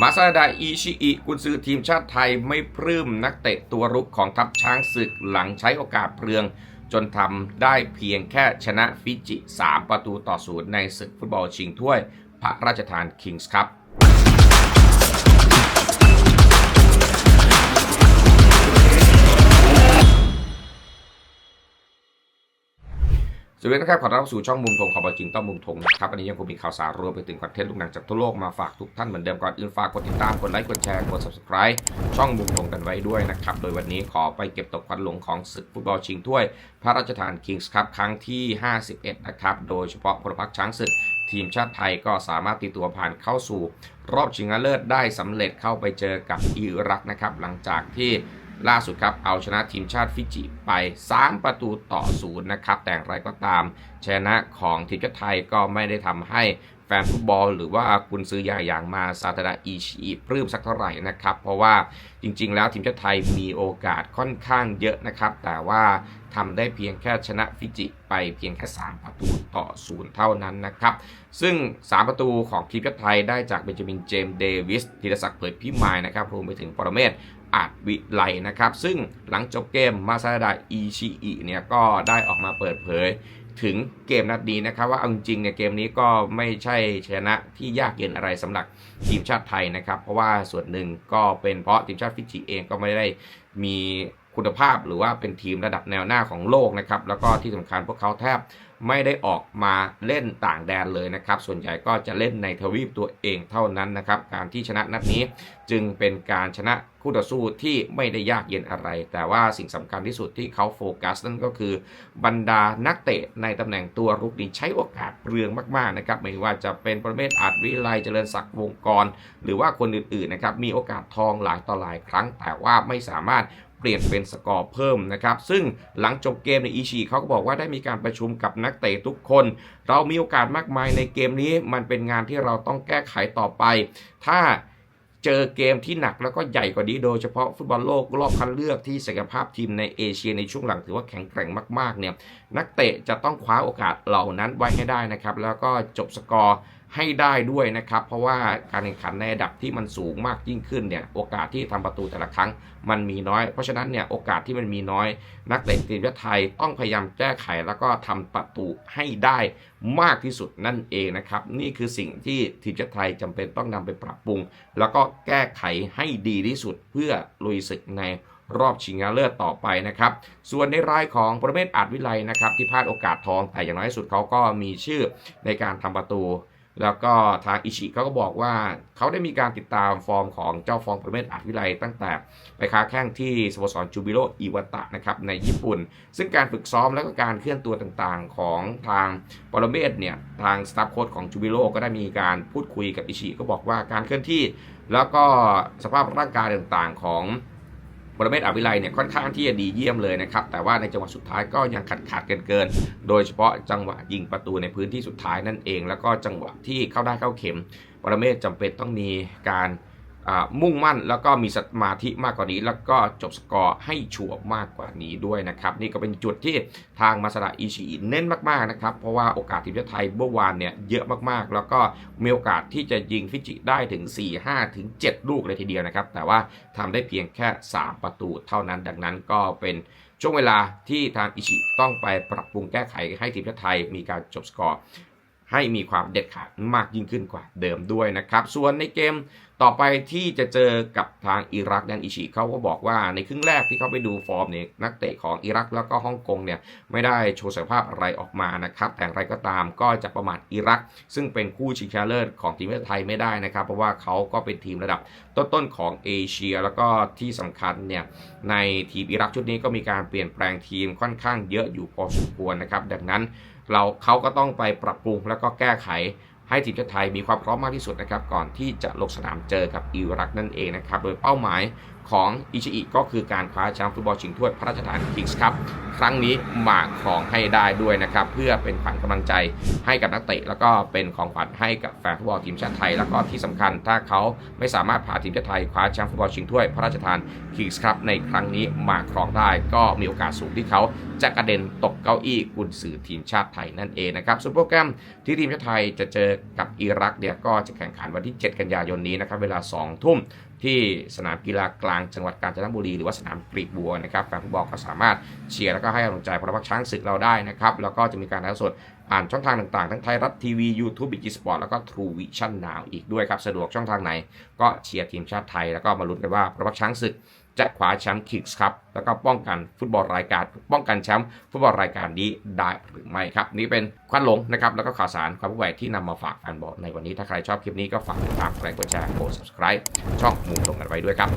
มาซาดาอิชิอิกุนซือทีมชาติไทยไม่ปลื้มนักเตะตัวรุกของทัพช้างศึกหลังใช้โอกาสเปลือง จนทำได้เพียงแค่ชนะฟิจิ 3 ประตูต่อศูนย์ในศึกฟุตบอลชิงถ้วย พระราชทานคิงส์ครับ สวัสดีนะครับขอต้อนรับสู่ช่องมุมทงขอบจริงต้องมุมทงนะครับวันนี้ยังคงมีข่าวสารรวมไปถึงคอนเทนต์ลูกหนังจากทั่วโลกมาฝากทุกท่านเหมือนเดิมก่อนอื่นฝากกดติดตามกดไลค์กดแชร์กด subscribe ช่องมุมทงกันไว้ด้วยนะครับโดยวันนี้ขอไปเก็บตกควันหลงของศึกฟุตบอลชิงถ้วย พระราชทานคิงส์ครับครั้งที่ 51 นะครับโดยเฉพาะพลพรรคช้างศึกทีมชาติไทยก็สามารถตีตัวผ่านเข้าสู่ รอบชิงชนะเลิศได้สำเร็จเข้าไปเจอกับอิรักนะครับหลังจากที่ ล่าสุดครับเอาชนะทีมชาติฟิจิไป 3 ประตูต่อศูนย์นะครับ แต่อย่างไรก็ตามชนะของทีมชาติไทยก็ไม่ได้ทำให้แฟนฟุตบอลหรือว่ากุนซือใหญ่อย่างมาซาตาดาอิชิปลื้มสักเท่าไหร่นะครับ เพราะว่าจริง ๆ แล้วทีมชาติไทยมีโอกาสค่อนข้างเยอะนะครับ แต่ว่าทำได้เพียงแค่ชนะฟิจิไปเพียงแค่ 3 ประตูต่อศูนย์เท่านั้นนะครับ ซึ่ง 3 ประตูของทีมชาติไทยได้จากเบนจามินเจมส์เดวิสธีรศักดิ์เผยพิมายนะครับรวมไปถึงปรเมศ อาจวิไลนะครับ ซึ่งหลังจบเกมมาซาดาอิชิอิเนี่ยก็ได้ออกมาเปิดเผยถึงเกมนัดนี้นะครับ ว่าเอาจริงเนี่ยเกมนี้ก็ไม่ใช่ชนะที่ยากเย็นอะไรสำหรับทีมชาติไทยนะครับ เพราะว่าส่วนหนึ่งก็เป็นเพราะทีมชาติฟิจิเองก็ไม่ได้มีคุณภาพหรือว่าเป็นทีมระดับแนวหน้าของโลกนะครับ แล้วก็ที่สำคัญพวกเขาแทบ ไม่ได้ออกมาเล่นต่างแดนเลยนะครับ ส่วนใหญ่ก็จะเล่นในทวีปตัวเองเท่านั้นนะครับ การที่ชนะนัดนี้จึงเป็นการชนะคู่ต่อสู้ที่ไม่ได้ยากเย็นอะไร แต่ว่าสิ่งสำคัญที่สุดที่เขาโฟกัสนั่นก็คือบรรดานักเตะในตำแหน่งตัวรุกนี้ใช้โอกาสเปลืองมากๆนะครับ ไม่ว่าจะเป็นประเภทอาจวิไลเจริญศักดิ์วงกร หรือว่าคนอื่นๆนะครับ มีโอกาสทองหลายต่อหลายครั้ง แต่ว่าไม่สามารถ เปลี่ยนเป็นสกอร์เพิ่มนะครับ ซึ่งหลังจบเกมในอิชิเขาก็บอกว่าได้มีการประชุมกับนักเตะทุกคน เรามีโอกาสมากมายในเกมนี้มันเป็นงานที่เราต้องแก้ไขต่อไป ถ้าเจอเกมที่หนักแล้วก็ใหญ่กว่านี้โดยเฉพาะฟุตบอลโลกรอบคัดเลือกที่ศักยภาพทีมในเอเชียในช่วงหลังถือว่าแข็งแกร่งมากๆเนี่ยนักเตะจะต้องคว้าโอกาสเหล่านั้นไว้ให้ได้นะครับ แล้วก็จบสกอร์ ให้ได้ด้วยนะครับ เพราะว่าการแข่งขันในระดับที่มันสูงมากยิ่งขึ้นเนี่ยโอกาสที่ทำประตูแต่ละครั้งมันมีน้อย เพราะฉะนั้นเนี่ยโอกาสที่มันมีน้อย นักเตะทีมชาติไทยต้องพยายามแก้ไขแล้วก็ทำประตูให้ได้มากที่สุดนั่นเองนะครับ นี่คือสิ่งที่ทีมชาติไทยจำเป็นต้องนำไปปรับปรุง แล้วก็แก้ไขให้ดีที่สุดเพื่อลุยศึกในรอบชิงชนะเลิศต่อไปนะครับ ส่วนในรายของประเมศอาจวิไลนะครับที่พลาดโอกาสทองแต่อย่างน้อยสุดเขาก็มีชื่อในการทำประตู แล้วก็ทางอิชิเขาก็บอกว่าเขาได้มีการติดตามฟอร์มของเจ้าฟองประเมศอาวิไลตั้งแต่ไปค้าแข้งที่สโมสรจูบิโรอิวาตะนะครับในญี่ปุ่น ซึ่งการฝึกซ้อมแล้วก็การเคลื่อนตัวต่างๆ ของทางปรเมศเนี่ยทางสตาฟโค้ชของจูบิโรก็ได้มีการพูดคุยกับอิชิก็บอกว่าการเคลื่อนที่ แล้วก็สภาพร่างกายต่างๆของ ปรเมศอวิไลเนี่ยค่อนข้างที่จะดีเยี่ยมเลยนะครับ แต่ว่าในจังหวะสุดท้ายก็ยังขาดขาดเกินเกิน โดยเฉพาะจังหวะยิงประตูในพื้นที่สุดท้ายนั่นเอง แล้วก็จังหวะที่เข้าได้เข้าเข็ม ปรเมศจำเป็นต้องมีการ มุ่งมั่นแล้วก็มีสมาธิมากกว่านี้ แล้วก็จบสกอร์ให้ชัวร์มากกว่านี้ด้วยนะครับ นี่ก็เป็นจุดที่ทางมาสดาอิชิเน้นมากๆนะครับ เพราะว่าโอกาสทีมชาติไทยเมื่อวานเนี่ยเยอะมากๆ แล้วก็มีโอกาสที่จะยิงฟิจิได้ถึง 4 5 ถึง 7 ลูกเลยทีเดียวนะครับ แต่ว่าทำได้เพียงแค่ 3 ประตูเท่านั้นดังนั้นก็เป็นช่วงเวลาที่ทางอิชิต้องไปปรับปรุงแก้ไขให้ทีมชาติไทยมีการจบสกอร์ให้มีความเด็ดขาดมากยิ่งขึ้นกว่าเดิมด้วยนะครับ ส่วนในเกมต่อไปที่จะเจอกับทางอิรักนันอิชิเขาก็บอกว่าในครึ่งแรกที่เขาไปดูฟอร์มเนี่ยนักเตะของอิรักแล้วก็ฮ่องกงเนี่ยไม่ได้โชว์ศักยภาพอะไรออกมานะครับแต่อย่างไรก็ตามก็จะประมาทอิรัก ซึ่งเป็นคู่ชิงชนะเลิศของทีมชาติไทยไม่ได้นะครับเพราะว่าเขาก็เป็นทีมระดับต้นๆของเอเชีย แล้วก็ที่สำคัญเนี่ยในทีมอิรักชุดนี้ก็มีการเปลี่ยนแปลงทีมค่อนข้างเยอะอยู่พอสมควรนะครับดังนั้นเราเขาก็ต้องไปปรับปรุงแล้วก็แก้ไข ให้ทีมชาติไทยมีความพร้อมมากที่สุดนะครับก่อนที่จะลงสนามเจอกับอิรักนั่นเองนะครับโดยเป้าหมายของอิชิอิก็คือการคว้าแชมป์ฟุตบอลชิงถ้วยพระราชทานคิงส์คัพครั้งนี้มาครองให้ได้ด้วยนะครับเพื่อเป็นขวัญกำลังใจให้กับนักเตะ แล้วก็เป็นของขวัญให้กับแฟนฟุตบอลทีมชาติไทย แล้วก็ที่สำคัญถ้าเขาไม่สามารถพาทีมชาติไทยคว้าแชมป์ฟุตบอลชิงถ้วยพระราชทานคิงส์คัพในครั้งนี้มาครองได้ ก็มีโอกาสสูงที่เขาจะกระเด็นตกเก้าอี้กุนซือทีมชาติไทยนั่นเองนะครับส่วนโปรแกรมที่ทีมชาติไทยจะเจอกับอิรักเนี่ยก็จะแข่งขันวันที่ 7 กันยายนนี้นะครับเวลา 2 ทุ่มที่สนามกีฬากลางจังหวัดกาญจนบุรีหรือว่าสนามกรีกบัวนะครับแฟนฟุตบอลก็สามารถเชียร์แล้วก็ให้กำลังใจพลพักช้างศึกเราได้นะครับแล้วก็จะมีการถ่ายทอดสดผ่านช่องทางต่างๆ ทั้งไทยรัฐทีวี YouTube บิกิสปอร์ตแล้วก็ True Vision Now อีกด้วยครับ สะดวกช่องทางไหน ก็เชียร์ทีมชาติไทยแล้วก็มาลุ้นกันว่าพลพักช้างศึก จะคว้าแชมป์คิกส์ครับแล้วก็ป้องกันฟุตบอลรายการ ป้องกันแชมป์ฟุตบอลรายการนี้ได้หรือไม่ครับ นี่เป็นควันหลงนะครับแล้วก็ข่าวสารความแหวที่นำมาฝากแฟนบอลในวันนี้ถ้าใครชอบคลิปนี้ก็ฝากติดตามกดไลค์กดแชร์กด subscribe ช่องมุมตรงกันไว้ด้วยครับ